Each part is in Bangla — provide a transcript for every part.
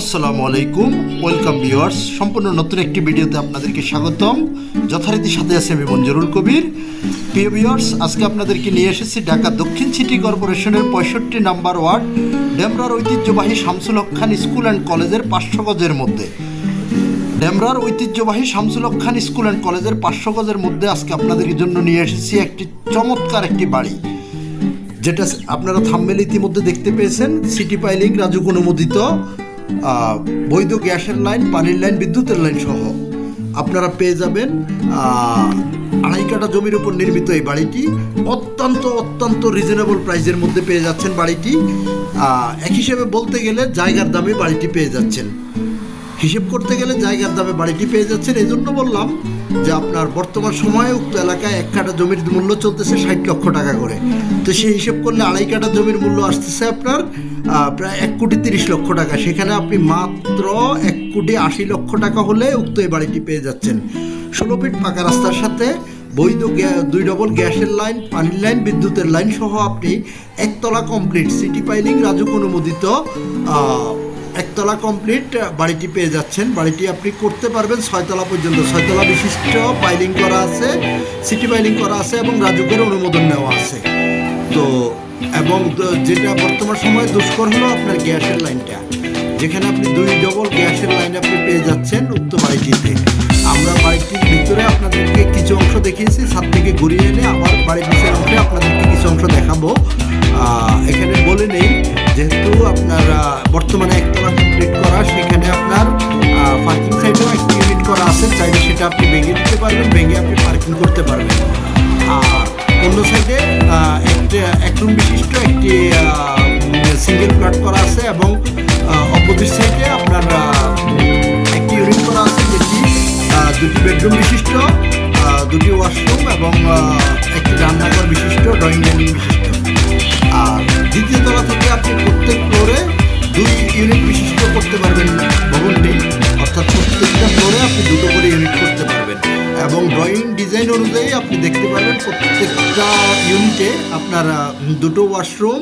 আসসালামু আলাইকুম, ওয়েলকাম ভিউয়ার্স। সম্পূর্ণ নতুন একটি ভিডিওতে আপনাদেরকে স্বাগতম। যথারীতি সাথে আছে আমি মঞ্জুরুল কবির। প্রিয় ভিউয়ার্স, আজকে আপনাদেরকে নিয়ে এসেছি ঢাকা দক্ষিণ সিটি কর্পোরেশনের পঁয়ষট্টি নাম্বার ওয়ার্ড, ডেমরার ঐতিহ্যবাহী শামসুল খান স্কুল অ্যান্ড কলেজের পাঁচশো গজের মধ্যে। ডেমরার ঐতিহ্যবাহী শামসুল খান স্কুল অ্যান্ড কলেজের পাঁচশো মধ্যে আজকে আপনাদের জন্য নিয়ে এসেছি একটি চমৎকার একটি বাড়ি। যেটা আপনারা থাম্বেল ইতিমধ্যে দেখতে পেয়েছেন সিটি পাইলিং রাজুক অনুমোদিত বৈধ গ্যাসের লাইন, পানির লাইন, বিদ্যুতের লাইন সহ। আপনারা পেয়ে যাবেন আড়াই কাটা জমির উপর নির্মিত এই বাড়িটি। অত্যন্ত অত্যন্ত রিজনেবল প্রাইসের মধ্যে পেয়ে যাচ্ছেন বাড়িটি। এক হিসেবে বলতে গেলে জায়গার দামে বাড়িটি পেয়ে যাচ্ছেন। হিসেব করতে গেলে জায়গার দামে বাড়িটি পেয়ে যাচ্ছেন এই জন্য বললাম যে আপনার বর্তমান সময়ে উক্ত এলাকায় এক কাটা জমির মূল্য চলতেছে ষাট লক্ষ টাকা করে। তো সেই হিসেব করলে আড়াই কাটা জমির মূল্য আসতেছে আপনার প্রায় এক কোটি তিরিশ লক্ষ টাকা। সেখানে আপনি মাত্র এক কোটি আশি লক্ষ টাকা হলে উক্ত এই বাড়িটি পেয়ে যাচ্ছেন। ষোলো ফিট পাকা রাস্তার সাথে বৈধ দুই ডবল গ্যাসের লাইন, পানির লাইন, বিদ্যুতের লাইন সহ আপনি একতলা কমপ্লিট সিটি পাইলিং রাজুক অনুমোদিত একতলা কমপ্লিট বাড়িটি পেয়ে যাচ্ছেন। বাড়িটি আপনি করতে পারবেন ছয়তলা পর্যন্ত। ছয়তলা বিশিষ্ট পাইলিং করা আছে সিটি পাইলিং করা আছে এবং রাজুকের অনুমোদন নেওয়া আছে। তো, এবং যেটা বর্তমান সময়ে দুষ্কর হলো আপনার গ্যাসের লাইনটা। যেখানে আপনি দুই ডবল গ্যাসের লাইন আপনি পেয়ে যাচ্ছেন উক্ত বাড়িটিতে। আমরা বাড়িটির ভিতরে আপনাদেরকে কিছু অংশ দেখিয়েছি, ছাদ থেকে ঘুরিয়ে এনে আবার বাড়ির নিচের আপনাদেরকে কিছু অংশ দেখাবো। এখানে বলে নেই বর্তমানে একতলা কমপ্লিট করা, সেখানে আপনার পার্কিং সাইডেও একটি ইউনিট করা আছে, চাইলে সেটা আপনি ভেঙে দিতে পারবেন, ভেঙে আপনি পার্কিং করতে পারবেন। আর অন্য সাইডে একটি, এক রুম বিশিষ্ট একটি প্রত্যেকটা ইউনিটে আপনার দুটো ওয়াশরুম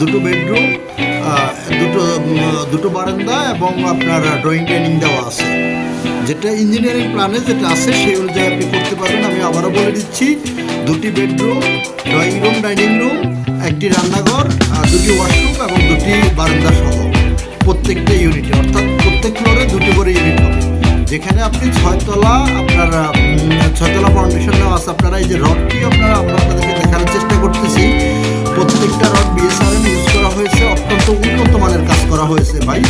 দুটো বেডরুম দুটো দুটো বারান্দা এবং আপনার ড্রয়িং ট্রেনিং দেওয়া আছে। যেটা ইঞ্জিনিয়ারিং প্ল্যানে যেটা আছে সেই অনুযায়ী আপনি করতে পারবেন। আমি আবারও বলে দিচ্ছি, দুটি bedroom drawing room dining room একটি রান্নাঘর দুটি ওয়াশরুম এবং দুটি বারান্দা সহ প্রত্যেকটা ইউনিটে অর্থাৎ প্রত্যেক ফ্লোরে দুটি করে ইউনিট হবে। যেখানে আপনি ছয়তলা, আপনার ছয়তলা ফাউন্ডেশন নেওয়া আছে, আপনারা এই যে রডটি আপনারা আমরা আপনাদেরকে দেখানোর চেষ্টা করতেছি। প্রত্যেকটা রড বিএসআরএম ইউজ করা হয়েছে, অত্যন্ত উন্নত মানের কাজ করা হয়েছে ভাই।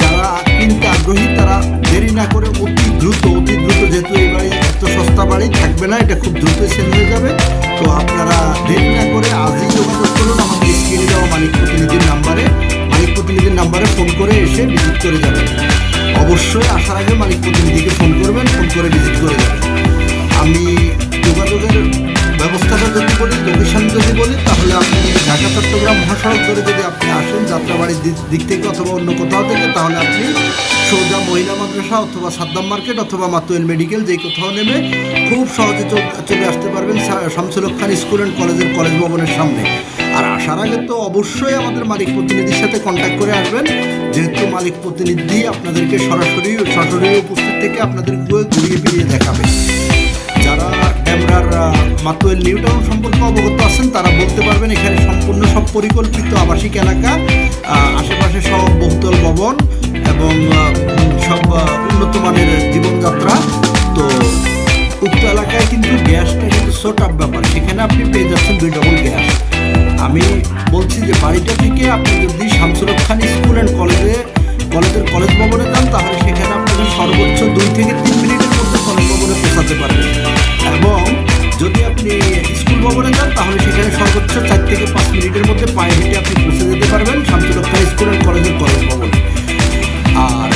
যারা কিনতে আগ্রহী, তারা দেরি না করে অতি দ্রুত অতি দ্রুত, যেহেতু এই বাড়ি এত সস্তা বাড়ি, থাকবে না, এটা খুব দ্রুত সেল হয়ে যাবে। তো আপনারা দেরি না করে আজই যোগাযোগ করুন, আমাদের স্ক্রিনে দেওয়া মালিক প্রতিনিধির নাম্বারে। মালিক প্রতিনিধির নাম্বারে ফোন করে এসে ভিজিট করে যাবেন। অবশ্যই আসার আগে মালিক প্রতিনিধিকে ফোন করবেন, ফোন করে ভিজিট করে যাবেন। আমি যোগাযোগের ব্যবস্থাটা যদি বলি লোকেশন যদি বলি, তাহলে আপনি ঢাকা, চট্টগ্রাম মহাসড়ক ধরে যদি আপনি আসেন, যাত্রাবাড়ির দিক- থেকে অথবা অন্য কোথাও থেকে, তাহলে আপনি সোজা মহিলা মাদ্রাসা অথবা সাদ্দাম মার্কেট অথবা মাতুয়েল মেডিকেল যে কোথাও নেমে খুব সহজে চলে আসতে পারবেন শামসুল খান স্কুল অ্যান্ড কলেজের কলেজ ভবনের সামনে। আর আসার আগে তো অবশ্যই আমাদের মালিক প্রতিনিধির সাথে কন্ট্যাক্ট করে আসবেন। যেহেতু মালিক প্রতিনিধি আপনাদেরকে সরাসরি সরাসরি উপস্থিত থেকে আপনাদের ঘুরিয়ে ফিরিয়ে দেখাবে। যারা ক্যামেরার মাত্র নিউ টাউন সম্পর্কে অবগত আছেন, তারা বলতে পারবেন এখানে সম্পূর্ণ সব পরিকল্পিত আবাসিক এলাকা আশেপাশে সব বহুতল ভবন এবং সব যদি শামসুল খান স্কুল অ্যান্ড কলেজে কলেজের কলেজ ভবনে যান, তাহলে সেখানে আপনাকে সর্বোচ্চ দুই থেকে তিন মিনিটের মধ্যে কলেজ ভবনে পৌঁছাতে পারবেন এবং যদি আপনি স্কুল ভবনে যান, তাহলে সেখানে সর্বোচ্চ চার থেকে পাঁচ মিনিটের মধ্যে পায়ে হেঁটে আপনি পৌঁছে যেতে পারবেন শামসুল হক খান স্কুল অ্যান্ড কলেজের কলেজ ভবনে। আর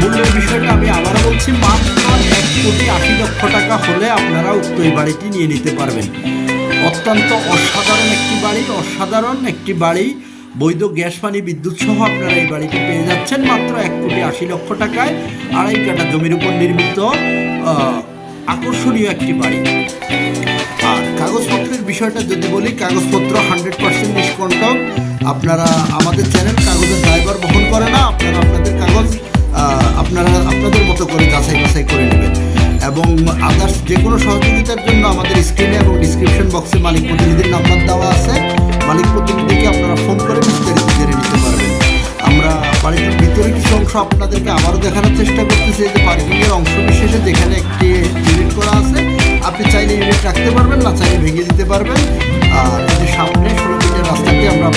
মূল্যের বিষয়টা আমি আবার বলছি, মাত্র এক কোটি আশি লক্ষ টাকা হলে আপনারা উক্ত এই বাড়িটি নিয়ে নিতে পারবেন। অত্যন্ত অসাধারণ একটি বাড়ি, অসাধারণ একটি বাড়ি। বৈধ গ্যাস, পানি, বিদ্যুৎ সহ আপনারা এই বাড়িটি পেয়ে যাচ্ছেন মাত্র এক কোটি আশি লক্ষ টাকায়। আড়াই কাটা জমির উপর নির্মিত আকর্ষণীয় একটি বাড়ি। আর কাগজপত্রের বিষয়টা যদি বলি, কাগজপত্র হান্ড্রেড পার্সেন্ট নিষ্কণ্টক। আপনারা আমাদের চ্যানেল কাগজের ড্রাইভার বহন করে না, আপনারা আপনাদের কাগজ আপনারা আপনাদের মতো করে যাচাই বাছাই করে নেবেন। এবং আদার্স যে কোনো সহযোগিতার জন্য আমাদের স্ক্রিনে এবং ডিসক্রিপশন বক্সে মালিক প্রতিনিধির নাম্বার দেওয়া আছে। মালিক প্রতিনিধিকে আপনারা ফোন করে বিস্তারিত জেনে নিতে পারবেন। আমরা বাড়ির ভিতরে কিছু অংশ আপনাদেরকে আবারও দেখানোর চেষ্টা করতেছি যে পার্কিংয়ের অংশ বিশেষে যেখানে একটি ইউনিট করা আছে। আপনি চাইলে ইউনিট রাখতে পারবেন, না চাইলে ভেঙে দিতে পারবেন। আর যে সামনে ষোলো রাস্তাটি আমরা